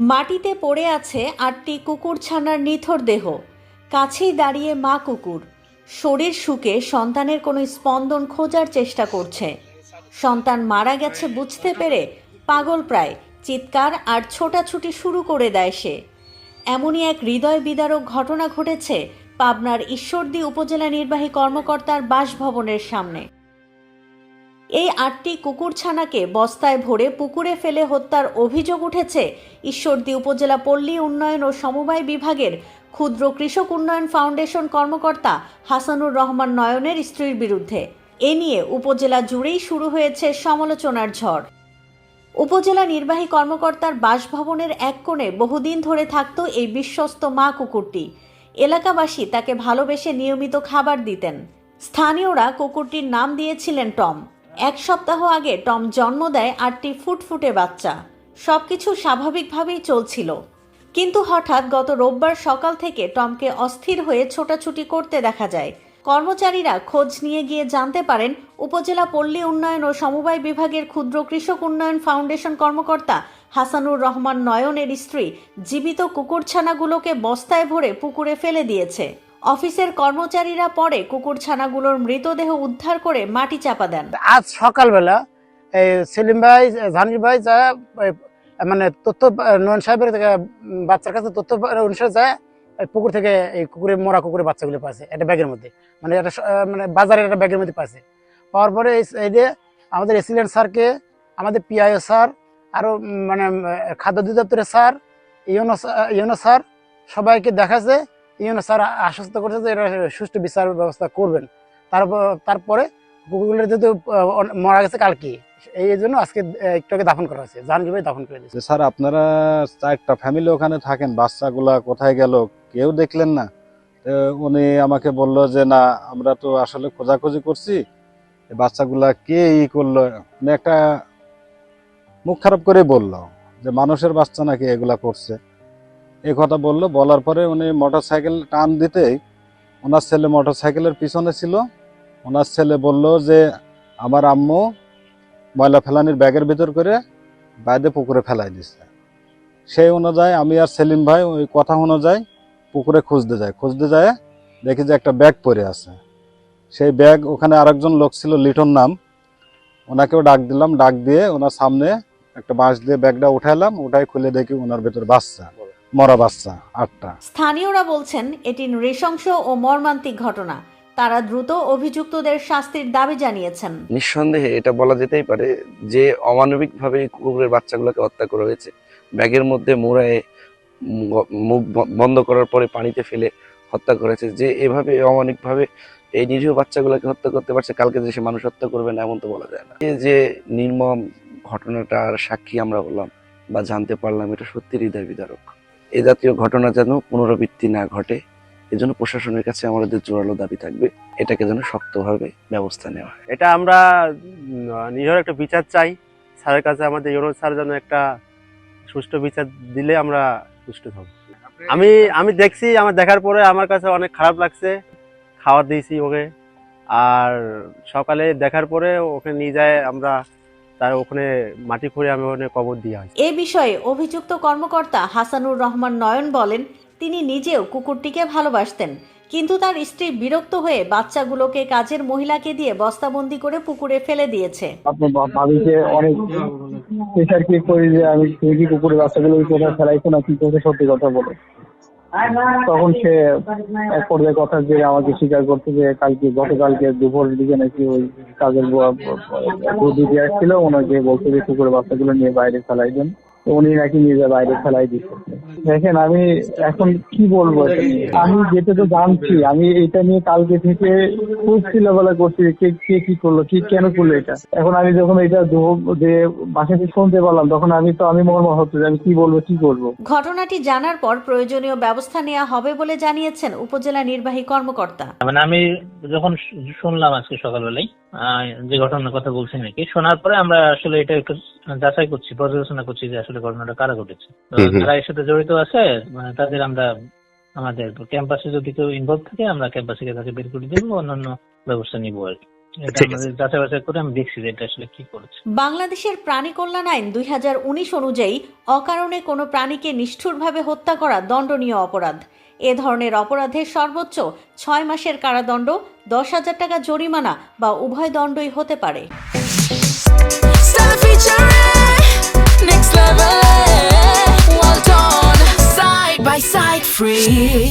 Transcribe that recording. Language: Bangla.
মাটিতে পড়ে আছে আটটি কুকুর ছানার নিথর দেহ। কাছেই দাঁড়িয়ে মা কুকুর। শরীর শুকে সন্তানের কোনো স্পন্দন খোঁজার চেষ্টা করছে। সন্তান মারা গেছে বুঝতে পেরে পাগল প্রায়, চিৎকার আর ছোটাছুটি শুরু করে দেয় সে। এমনই এক হৃদয় বিদারক ঘটনা ঘটেছে পাবনার ঈশ্বরদী উপজেলা নির্বাহী কর্মকর্তার বাসভবনের সামনে। এই আটটি কুকুরছানাকে বস্তায় ভরে পুকুরে ফেলে হত্যার অভিযোগ উঠেছে ঈশ্বরদী উপজেলা পল্লী উন্নয়ন ও সমবায় বিভাগের ক্ষুদ্র কৃষক উন্নয়ন ফাউন্ডেশন কর্মকর্তা হাসানুর রহমান নয়নের স্ত্রীর বিরুদ্ধে। এ নিয়ে উপজেলা জুড়েই শুরু হয়েছে সমালোচনার ঝড়। উপজেলা নির্বাহী কর্মকর্তার বাসভবনের এক কোণে বহুদিন ধরে থাকত এই বিশ্বস্ত মা কুকুরটি। এলাকাবাসী তাকে ভালোবেসে নিয়মিত খাবার দিতেন। স্থানীয়রা কুকুরটির নাম দিয়েছিলেন টম। এক সপ্তাহ আগে টম জন্ম দেয় আটটি ফুটফুটে বাচ্চা। সবকিছু স্বাভাবিকভাবেই চলছিল। কিন্তু হঠাৎ গত রোববার সকাল থেকে টমকে অস্থির হয়ে ছোটাছুটি করতে দেখা যায়। কর্মচারীরা খোঁজ নিয়ে গিয়ে জানতে পারেন, উপজেলা পল্লী উন্নয়ন ও সমবায় বিভাগের ক্ষুদ্র কৃষক উন্নয়ন ফাউন্ডেশন কর্মকর্তা হাসানুর রহমান নয়নের স্ত্রী জীবিত কুকুরছানাগুলোকে বস্তায় ভরে পুকুরে ফেলে দিয়েছে। অফিসের কর্মচারীরা পরে কুকুরছানাগুলোর মৃতদেহ উদ্ধার করে মাটি চাপা দেন। আজ সকালবেলা এই সেলিম ভাই, জাহাঙ্গীর ভাই যা মানে তথ্য, নয়ন সাহেবের বাচ্চার কাছে তথ্য অনুসারে যায় পুকুর থেকে এই কুকুরে মরা কুকুরের বাচ্চাগুলো পাচ্ছে একটা ব্যাগের মধ্যে। মানে একটা মানে বাজারের একটা ব্যাগের মধ্যে পাচ্ছে পাওয়ার পরে এই- যে আমাদের এসিলেন্ট স্যারকে, আমাদের পিআইও স্যার আরও মানে খাদ্য অধিদপ্তরের স্যার ইউনো ইউনো স্যার, সবাইকে দেখাচ্ছে ইউনো স্যার আশ্বস্ত করছে যে এটা সুষ্ঠু বিচার ব্যবস্থা করবেন। তারপর তারপরে কুকুরগুলো যেহেতু মারা গেছে কালকে, এই জন্য আজকে একটু আগে দাফন করা হয়েছে। জাহাঙ্গীর ভাই দাফন করে দিয়েছে। স্যার, আপনারা চারটা ফ্যামিলি ওখানে থাকেন, বাচ্চাগুলা কোথায় গেল কেউ দেখলেন না? উনি আমাকে বলল যে, না, আমরা তো আসলে খোঁজাখুঁজি করছি বাচ্চাগুলা কে ই করল? একটা মুখ খারাপ করে বলল যে, মানুষের বাচ্চা নাকি এগুলা করছে? এই কথা বলল। বলার পরে উনি মোটর সাইকেল টান দিতেই ওনার ছেলে মোটর সাইকেলের পিছনে ছিল। ওনার ছেলে বলল যে, আমার আম্মু ময়লা ফেলানির ব্যাগের ভিতর করে বাইরে পুকুরে ফেলাই দিছে। সেই অনুযায়ী আমি আর সেলিম ভাই ওই কথা অনুযায়ী পুকুরে খুঁজতে যাই। খুঁজতে যায় দেখি যে একটা ব্যাগ পরে আছে। সেই ব্যাগ, ওখানে আরেকজন লোক ছিল লিটন নাম। ওনাকেও ডাক দিলাম। ডাক দিয়ে ওনার সামনে একটা বাঁশ দিয়ে ব্যাগটা উঠাইলাম। উঠাই খুলে দেখি ওনার ভেতর বাচ্চা। মরা বাচ্চা আটটা। স্থানীয়রা বলছেন এটি নৃশংস ও মর্মান্তিক ঘটনা। তারা দ্রুত অভিযুক্তদের শাস্তির দাবি জানিয়েছেন। নিঃসন্দেহে এটা বলা যেতেই পারে যে অমানবিকভাবে এই কুকুরের বাচ্চাগুলোকে হত্যা করা হয়েছে। ব্যাগের মধ্যে মুড়ায়ে মুখ বন্ধ করার পরে পানিতে ফেলে হত্যা করেছে যে এভাবে অমানবিকভাবে এই নিরীহ বাচ্চাগুলোকে হত্যা করতে পারছে কালকে যে সে মানুষ হত্যা করবে না এমন তো বলা যায় না। এই যে নির্মম ঘটনাটার সাক্ষী আমরা হলাম বা জানতে পারলাম এটা সত্যি হৃদয় বিদারক। এ জাতীয় ঘটনা যেন পুনরাবৃত্তি না ঘটে এজন্য প্রশাসনের কাছে আমাদের জোরালো দাবি থাকবে এটাকে যেন শক্তভাবে ব্যবস্থা নেওয়া হয়। এটা আমরা নিজের একটা বিচার চাই। স্যারের কাছে আমাদের ইউনো স্যার যেন একটা সুষ্ঠু বিচার দিলে আমরা সুষ্ঠু হব। আমি আমি দেখছি আমার দেখার পরে আমার কাছে অনেক খারাপ লাগছে। খাওয়া দিয়েছি ওকে। আর সকালে দেখার পরে ওকে নিয়ে যায় আমরা তার ওখানে মাটি খুঁড়ে আমি ওখানে কবর দিয়ে আসি। এ বিষয়ে অভিযুক্ত কর্মকর্তা হাসানুর রহমান নয়ন বলেন তিনি নিজেও কুকুরটিকে ভালোবাসতেন কিন্তু তার স্ত্রী বিরক্ত হয়ে বাচ্চাগুলোকে কাজের মহিলাকে দিয়ে বস্তাবন্দি করে পুকুরে ফেলে দিয়েছে। ভাবিকে অনেক প্রেশার কি করি যে আমি কুকুরের বাচ্চাগুলো ফেলাইছো না কি করছে সত্যি কথা বলে। তখন সে এক পর্যায়ে কথা যে আমাকে স্বীকার করতে যে কালকে গতকালকে দুপুর দিকে নাকি ওই কাজের দুধ দিতে আসছিল ওনাকে বলছে যে কুকুরের বাচ্চাগুলো নিয়ে বাইরে ফেলাই দেন তো উনি নাকি নিয়ে যায় বাইরে ফেলাই দিচ্ছে। দেখেন আমি এখন কি বলব? আমি যেটা তো জানছি আমি এটা নিয়ে কালকে থেকে খুব চিল্লাবেলা করছি কে কে কি করল কি কেন করল এটা। এখন আমি যখন এটা যে বাসা থেকে শুনতে পারলাম তখন আমি তো আমি মর্ম হচ্ছে যে আমি কি বলব কি করব? ঘটনাটি জানার পর প্রয়োজনীয় ব্যবস্থা নেওয়া হবে বলে জানিয়েছেন উপজেলা নির্বাহী কর্মকর্তা। মানে আমি যখন শুনলাম আজকে সকালবেলায় যে ঘটনার কথা বলছেন নাকি শোনার পরে আমরা আসলে এটা একটু যাচাই করছি পর্যালোচনা করছি যে আসলে ঘটনাটা কারা ঘটেছে। যারা এর সাথে জড়িত আছে মানে তাদের আমরা আমাদের ক্যাম্পাসে যদি কেউ ইনভলভ থাকে আমরা ক্যাম্পাসে গিয়ে তাকে বের করে দেবো অন্যান্য ব্যবস্থা নিবো আর কি। বাংলাদেশের প্রাণী কল্যাণ আইন দুই হাজার উনিশ অনুযায়ী অকারণে কোনো প্রাণীকে নিষ্ঠুরভাবে হত্যা করা দণ্ডনীয় অপরাধ। এ ধরনের অপরাধে সর্বোচ্চ ছয় মাসের কারাদণ্ড, দশ হাজার টাকা জরিমানা বা উভয় দণ্ডই হতে পারে free.